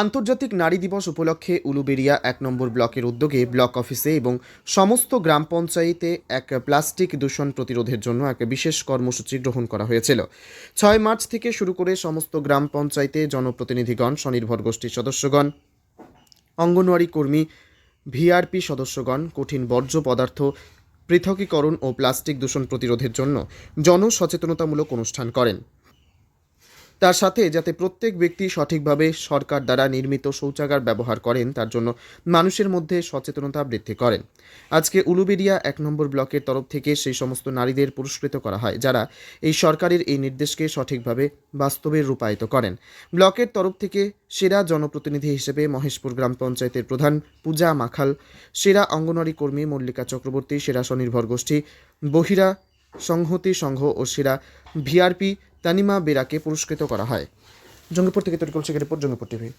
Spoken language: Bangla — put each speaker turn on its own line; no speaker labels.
আন্তর্জাতিক নারী দিবস উপলক্ষে উলুবেড়িয়া এক নম্বর ব্লকের উদ্যোগে ব্লক অফিসে এবং সমস্ত গ্রাম পঞ্চায়েতে এক প্লাস্টিক দূষণ প্রতিরোধের জন্য এক বিশেষ কর্মসূচি গ্রহণ করা হয়েছিল। ছয় মার্চ থেকে শুরু করে সমস্ত গ্রাম পঞ্চায়েতে জনপ্রতিনিধিগণ, স্বনির্ভর গোষ্ঠীর সদস্যগণ, অঙ্গনওয়াড়ি কর্মী, ভিআরপি সদস্যগণ, কঠিন বর্জ্য পদার্থ পৃথকীকরণ ও প্লাস্টিক দূষণ প্রতিরোধের জন্য জনসচেতনতামূলক অনুষ্ঠান করেন। তার সাথে যাতে প্রত্যেক ব্যক্তি সঠিকভাবে সরকার দ্বারা নির্মিত শৌচাগার ব্যবহার করেন, তার জন্য মানুষের মধ্যে সচেতনতা বৃদ্ধি করেন। আজকে উলুবেড়িয়া এক নম্বর ব্লকের তরফ থেকে সেই সমস্ত নারীদের পুরস্কৃত করা হয়, যারা এই সরকারের এই নির্দেশকে সঠিকভাবে বাস্তবে রূপায়িত করেন। ব্লকের তরফ থেকে সেরা জনপ্রতিনিধি হিসেবে মহেশপুর গ্রাম পঞ্চায়েতের প্রধান পূজা মাখাল, সেরা অঙ্গনওয়াড়ি কর্মী মল্লিকা চক্রবর্তী, সেরা স্বনির্ভর গোষ্ঠী বহিরা সংহতি সংঘ ও সেরা ভিআরপি তানিমা বেরাকে পুরস্কৃত করা হয়। জঙ্গিপুর থেকে তরিকুল শেখের রিপোর্ট জঙ্গিপুর টিভি।